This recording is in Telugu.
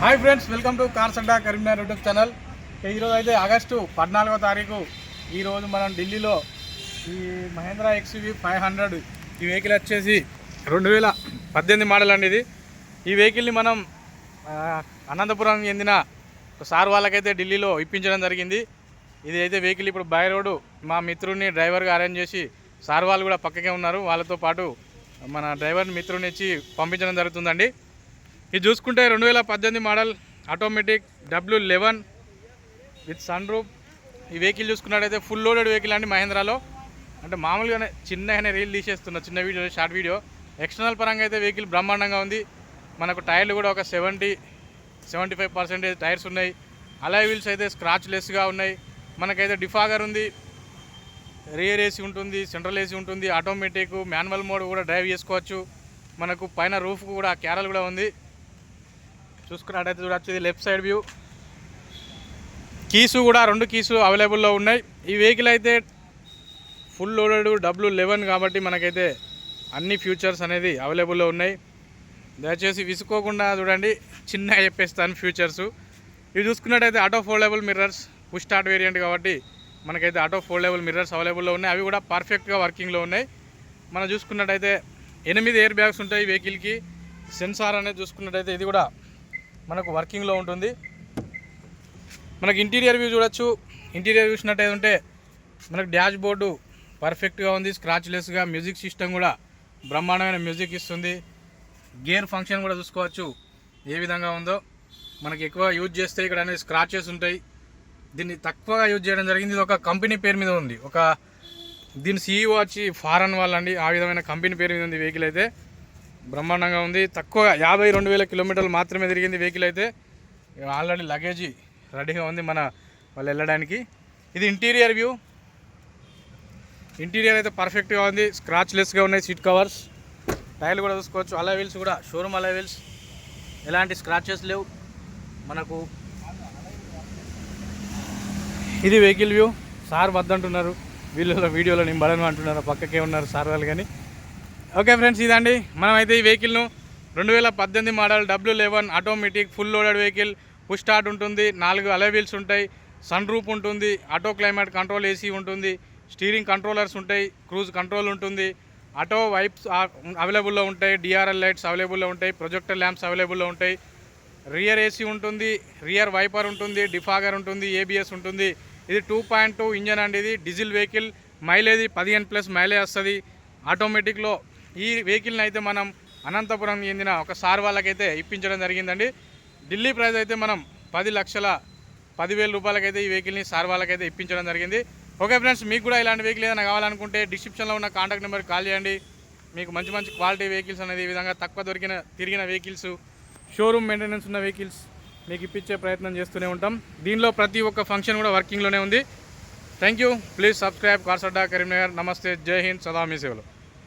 Hi friends welcome to cars Adda Karimnagar YouTube channel. ఈరోజు అయితే ఆగస్టు పద్నాలుగో తారీఖు. ఈరోజు మనం ఢిల్లీలో ఈ మహేంద్రా ఎక్స్వి ఫైవ్ హండ్రెడ్ ఈ వెహికల్ వచ్చేసి రెండు వేల పద్దెనిమిది మోడల్ అండి ఇది. ఈ వెహికల్ని మనం అనంతపురం చెందిన సార్ వాళ్ళకైతే ఢిల్లీలో ఇప్పించడం జరిగింది. ఇది అయితే వెహికల్ ఇప్పుడు బై రోడ్డు మా మిత్రుడిని డ్రైవర్గా అరేంజ్ చేసి సార్ వాళ్ళు కూడా పక్కకే ఉన్నారు. వాళ్ళతో పాటు మన డ్రైవర్ని మిత్రుని ఇచ్చి పంపించడం జరుగుతుందండి. ఇది చూసుకుంటే రెండు వేల పద్దెనిమిది model automatic W eleven with sunroof ఈ వెహికల్ చూసుకున్నట్టయితే ఫుల్ లోడెడ్ వెహికల్ అండి మహేంద్రాలో. అంటే మామూలుగానే చిన్నగానే రీల్ తీసేస్తున్న చిన్న వీడియో షార్ట్ వీడియో. ఎక్స్టర్నల్ పరంగా అయితే వెహికల్ బ్రహ్మాండంగా ఉంది. మనకు టైర్లు కూడా ఒక seventy seventy five percentage tyres ఉన్నాయి. అలాయ్ వీల్స్ అయితే స్క్రాచ్ లెస్గా ఉన్నాయి. మనకైతే డిఫాగర్ ఉంది. రియర్ ఏసీ ఉంటుంది సెంట్రల్ ఏసీ ఉంటుంది. ఆటోమేటిక్ మాన్యువల్ మోడ్ కూడా డ్రైవ్ చేసుకోవచ్చు. మనకు పైన రూఫ్ కూడా క్యారల్ కూడా ఉంది. చూసుకున్నట్టయితే చూడొచ్చు ఇది లెఫ్ట్ సైడ్ వ్యూ. కీసు కూడా రెండు కీసు అవైలబుల్లో ఉన్నాయి. ఈ వెహికల్ అయితే ఫుల్ లోడెడ్ డబ్ల్యూ లెవెన్ కాబట్టి మనకైతే అన్ని ఫ్యూచర్స్ అనేది అవైలబుల్లో ఉన్నాయి. దయచేసి విసుకోకుండా చూడండి చిన్నగా చెప్పేస్తాను ఫ్యూచర్స్. ఇవి చూసుకున్నట్టయితే auto foldable mirrors push start variant కాబట్టి మనకైతే ఆటో ఫోల్డబుల్ మిర్రర్స్ అవైలబుల్లో ఉన్నాయి. అవి కూడా పర్ఫెక్ట్గా వర్కింగ్లో ఉన్నాయి. మనం చూసుకున్నట్టయితే ఎనిమిది ఎయిర్ బ్యాగ్స్ ఉంటాయి వెహికల్కి. సెన్సార్ అనేది చూసుకున్నట్టయితే ఇది కూడా మనకు వర్కింగ్లో ఉంటుంది. మనకు ఇంటీరియర్ వ్యూ చూడొచ్చు. ఇంటీరియర్ చూసినట్టయితే ఉంటే మనకు డాష్ బోర్డు పర్ఫెక్ట్గా ఉంది స్క్రాచ్లెస్గా మ్యూజిక్ సిస్టమ్ కూడా బ్రహ్మాండమైన మ్యూజిక్ ఇస్తుంది. గేర్ ఫంక్షన్ కూడా చూసుకోవచ్చు ఏ విధంగా ఉందో. మనకి ఎక్కువ యూజ్ చేస్తే ఇక్కడ అనేది స్క్రాచెస్ ఉంటాయి. దీన్ని తక్కువగా యూజ్ చేయడం జరిగింది. ఇది ఒక కంపెనీ పేరు మీద ఉంది. ఒక దీని సీఈఓ వచ్చి ఫారెన్ వాళ్ళండి. ఆ విధమైన కంపెనీ పేరు మీద ఉంది వెహికల్ అయితే. బ్రహ్మాండంగా ఉంది. తక్కువగా యాభై రెండు వేల కిలోమీటర్లు మాత్రమే తిరిగింది వెహికల్ అయితే. ఆల్రెడీ లగేజీ రెడీగా ఉంది మన వాళ్ళు వెళ్ళడానికి. ఇది ఇంటీరియర్ వ్యూ ఇంటీరియర్ అయితే పర్ఫెక్ట్గా ఉంది. స్క్రాచ్లెస్గా ఉన్నాయి సీట్ కవర్స్ టైర్లు కూడా చూసుకోవచ్చు. అలా వీల్స్ కూడా. షోరూమ్ అలా వీల్స్ ఎలాంటి స్క్రాచెస్ లేవు. మనకు ఇది వెహికల్ వ్యూ సార్ వద్దంటున్నారు. వీళ్ళలో వీడియోలో నింబడను అంటున్నారు పక్కకే ఉన్నారు సార్ వాళ్ళు కానీ. ఓకే ఫ్రెండ్స్ ఇదండి. మనమైతే ఈ వెహికల్ను రెండు వేల పద్దెనిమిది model W eleven automatic full loaded vehicle push start ఉంటుంది. నాలుగు అలవీల్స్ ఉంటాయి. సన్ రూప్ ఉంటుంది. ఆటో క్లైమేట్ కంట్రోల్ ఏసీ ఉంటుంది. స్టీరింగ్ కంట్రోలర్స్ ఉంటాయి. క్రూజ్ కంట్రోల్ ఉంటుంది. ఆటో వైప్స్ అవైలబుల్లో ఉంటాయి. డిఆర్ఎల్ లైట్స్ అవైలబుల్లో ఉంటాయి. ప్రొజెక్టర్ ల్యాంప్స్ అవైలబుల్లో ఉంటాయి. రియర్ ఏసీ ఉంటుంది. రియర్ వైపర్ ఉంటుంది. డిఫాగర్ ఉంటుంది. ఏబిఎస్ ఉంటుంది. ఇది టూ పాయింట్ టూ ఇంజన్ అండి. ఇది డీజిల్ వెహికల్. మైలేజ్ పదిహేను ప్లస్ మైలేజ్ వస్తుంది. ఆటోమేటిక్లో ఈ వెహికల్ని అయితే మనం అనంతపురం చెందిన ఒక సార్ వాళ్ళకైతే ఇప్పించడం జరిగిందండి. ఢిల్లీ ప్రైజ్ అయితే మనం పది లక్షల పదివేల రూపాయలకైతే ఈ వెహికల్ని సార్ వాళ్ళకైతే ఇప్పించడం జరిగింది. ఓకే ఫ్రెండ్స్ మీకు కూడా ఇలాంటి వెహికల్ ఏదైనా కావాలనుకుంటే డిస్క్రిప్షన్లో ఉన్న కాంటాక్ట్ నెంబర్కి కాల్ చేయండి. మీకు మంచి మంచి క్వాలిటీ వెహికల్స్ అనేది ఈ విధంగా తక్కువ దొరికిన తిరిగిన వెహికల్స్ షోరూమ్ మెయింటెనెన్స్ ఉన్న వెహికల్స్ మీకు ఇప్పించే ప్రయత్నం చేస్తూనే ఉంటాం. దీనిలో ప్రతి ఒక్క ఫంక్షన్ కూడా వర్కింగ్లోనే ఉంది. థ్యాంక్ యూ ప్లీజ్ సబ్స్క్రైబ్ కార్సడ్డా కరీంనగర్ నమస్తే జై హింద్ సదా మీ సేవలు